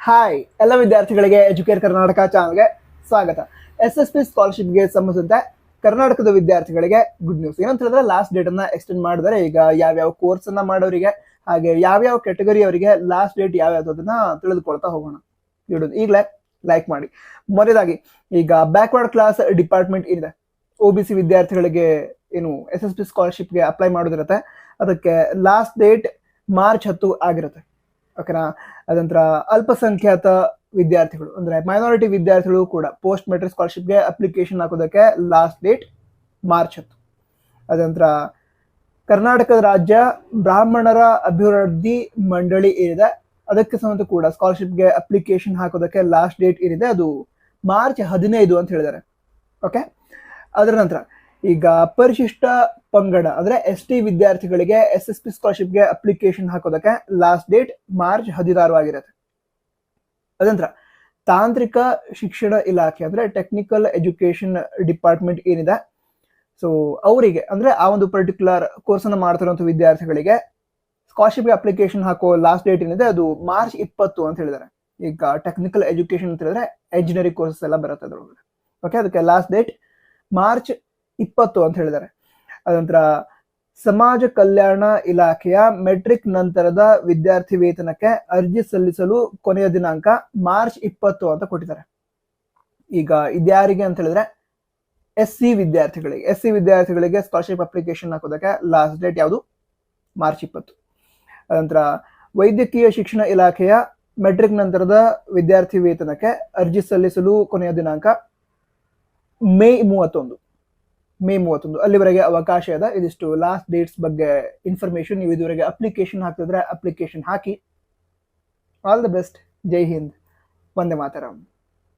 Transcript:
Hi ಎಲ್ಲ ವಿದ್ಯಾರ್ಥಿಗಳಿಗೆ educate Karnataka ಚಾನಲ್ಗೆ ಸ್ವಾಗತ. ಎಸ್ ಎಸ್ ಪಿ ಸ್ಕಾಲರ್ಶಿಪ್ಗೆ ಸಂಬಂಧಿಸಿದಂತೆ ಕರ್ನಾಟಕದ ವಿದ್ಯಾರ್ಥಿಗಳಿಗೆ ಗುಡ್ ನ್ಯೂಸ್ ಏನಂತ ಹೇಳಿದ್ರೆ ಲಾಸ್ಟ್ ಡೇಟ್ ಅನ್ನ ಎಕ್ಸ್ಟೆಂಡ್ ಮಾಡಿದರೆ ಈಗ ಯಾವ್ಯಾವ ಕೋರ್ಸನ್ನು ಮಾಡೋರಿಗೆ ಹಾಗೆ ಯಾವ್ಯಾವ ಕೆಟಗರಿ ಅವರಿಗೆ ಲಾಸ್ಟ್ ಡೇಟ್ ಯಾವ್ಯಾವ್ದು ಅದನ್ನ ತಿಳಿದುಕೊಳ್ತಾ ಹೋಗೋಣ. ಇಡೋದು ಈಗಲೇ ಲೈಕ್ ಮಾಡಿ. ಮೊದಲಾಗಿ ಈಗ ಬ್ಯಾಕ್ವರ್ಡ್ ಕ್ಲಾಸ್ ಡಿಪಾರ್ಟ್ಮೆಂಟ್ ಏನಿದೆ? ಒ ಬಿ ಸಿ ವಿದ್ಯಾರ್ಥಿಗಳಿಗೆ ಏನು ಎಸ್ ಎಸ್ ಪಿ ಸ್ಕಾಲರ್ಶಿಪ್ಗೆ ಅಪ್ಲೈ ಮಾಡೋದಿರುತ್ತೆ. ಅದಕ್ಕೆ ಲಾಸ್ಟ್ ಡೇಟ್ ಮಾರ್ಚ್ ಹತ್ತು ಆಗಿರುತ್ತೆ. ಓಕೆನಾ? ಅದಂತರ ಅಲ್ಪಸಂಖ್ಯಾತ ವಿದ್ಯಾರ್ಥಿಗಳು, ಅಂದ್ರೆ ಮೈನಾರಿಟಿ ವಿದ್ಯಾರ್ಥಿಗಳು ಕೂಡ ಪೋಸ್ಟ್ ಮೆಟ್ರಿಕ್ ಸ್ಕಾಲರ್ಶಿಪ್ಗೆ ಅಪ್ಲಿಕೇಶನ್ ಹಾಕೋದಕ್ಕೆ ಲಾಸ್ಟ್ ಡೇಟ್ ಮಾರ್ಚ್ ಹತ್ತು. ಅದಂತರ ಕರ್ನಾಟಕ ರಾಜ್ಯ ಬ್ರಾಹ್ಮಣರ ಅಭಿವೃದ್ಧಿ ಮಂಡಳಿ ಏನಿದೆ, ಅದಕ್ಕೆ ಸಂಬಂಧ ಕೂಡ ಸ್ಕಾಲರ್ಶಿಪ್ಗೆ ಅಪ್ಲಿಕೇಶನ್ ಹಾಕೋದಕ್ಕೆ ಲಾಸ್ಟ್ ಡೇಟ್ ಏನಿದೆ, ಅದು ಮಾರ್ಚ್ ಹದಿನೈದು ಅಂತ ಹೇಳಿದ್ದಾರೆ. ಓಕೆ? ಅದರ ನಂತರ ಈಗ ಪರಿಶಿಷ್ಟ ಪಂಗಡ, ಅಂದ್ರೆ ಎಸ್ ಟಿ ವಿದ್ಯಾರ್ಥಿಗಳಿಗೆ ಎಸ್ ಎಸ್ ಪಿ ಸ್ಕಾಲರ್ಶಿಪ್ಗೆ ಅಪ್ಲಿಕೇಶನ್ ಹಾಕೋದಕ್ಕೆ ಲಾಸ್ಟ್ ಡೇಟ್ ಮಾರ್ಚ್ ಹದಿನಾರು ಆಗಿರುತ್ತೆ. ಅದಂತರ ತಾಂತ್ರಿಕ ಶಿಕ್ಷಣ ಇಲಾಖೆ, ಅಂದ್ರೆ ಟೆಕ್ನಿಕಲ್ ಎಜುಕೇಶನ್ ಡಿಪಾರ್ಟ್ಮೆಂಟ್ ಏನಿದೆ ಸೊ ಅವರಿಗೆ, ಅಂದ್ರೆ ಆ ಒಂದು ಪರ್ಟಿಕ್ಯುಲರ್ ಕೋರ್ಸ್ ಅನ್ನು ಮಾಡ್ತಿರುವಂತ ವಿದ್ಯಾರ್ಥಿಗಳಿಗೆ ಸ್ಕಾಲರ್ಶಿಪ್ಗೆ ಅಪ್ಲಿಕೇಶನ್ ಹಾಕೋ ಲಾಸ್ಟ್ ಡೇಟ್ ಏನಿದೆ, ಅದು ಮಾರ್ಚ್ ಇಪ್ಪತ್ತು ಅಂತ ಹೇಳಿದ್ದಾರೆ ಈಗ ಟೆಕ್ನಿಕಲ್ ಎಜುಕೇಶನ್ ಅಂತ ಹೇಳಿದ್ರೆ ಎಂಜಿನಿಯರಿಂಗ್ ಕೋರ್ಸಸ್ ಎಲ್ಲ ಬರುತ್ತೆ ಅದ್ರೊಳಗೆ ಓಕೆ ಅದಕ್ಕೆ ಲಾಸ್ಟ್ ಡೇಟ್ ಮಾರ್ಚ್ ಇಪ್ಪತ್ತು ಅಂತ ಹೇಳಿದ್ದಾರೆ. ಅದಂತರ ಸಮಾಜ ಕಲ್ಯಾಣ ಇಲಾಖೆಯ ಮೆಟ್ರಿಕ್ ನಂತರದ ವಿದ್ಯಾರ್ಥಿ ವೇತನಕ್ಕೆ ಅರ್ಜಿ ಸಲ್ಲಿಸಲು ಕೊನೆಯ ದಿನಾಂಕ ಮಾರ್ಚ್ ಇಪ್ಪತ್ತು ಅಂತ ಕೊಟ್ಟಿದ್ದಾರೆ. ಈಗ ಇದ್ಯಾರಿಗೆ ಅಂತ ಹೇಳಿದ್ರೆ ಎಸ್ ಸಿ ವಿದ್ಯಾರ್ಥಿಗಳಿಗೆ ಎಸ್ ಸಿ ವಿದ್ಯಾರ್ಥಿಗಳಿಗೆ ಸ್ಕಾಲರ್ಶಿಪ್ ಅಪ್ಲಿಕೇಶನ್ ಹಾಕೋದಕ್ಕೆ ಲಾಸ್ಟ್ ಡೇಟ್ ಯಾವುದು? ಮಾರ್ಚ್ ಇಪ್ಪತ್ತು. ಅನಂತರ ವೈದ್ಯಕೀಯ ಶಿಕ್ಷಣ ಇಲಾಖೆಯ ಮೆಟ್ರಿಕ್ ನಂತರದ ವಿದ್ಯಾರ್ಥಿ ವೇತನಕ್ಕೆ ಅರ್ಜಿ ಸಲ್ಲಿಸಲು ಕೊನೆಯ ದಿನಾಂಕ ಮೇ ಮೂವತ್ತೊಂದು. ಮೇ ಮೂವತ್ತೊಂದು. ಅಲ್ಲಿವರೆಗೆ ಅವಕಾಶ ಇದೆ. ಇದಿಷ್ಟು ಲಾಸ್ಟ್ ಡೇಟ್ಸ್ ಬಗ್ಗೆ ಇನ್ಫಾರ್ಮೇಶನ್ ನೀವು ಇದುವರೆಗೆ ಅಪ್ಲಿಕೇಶನ್ ಹಾಕ್ತಿದ್ರೆ ಅಪ್ಲಿಕೇಶನ್ ಹಾಕಿ. All the best Jai Hind. Vande Mataram.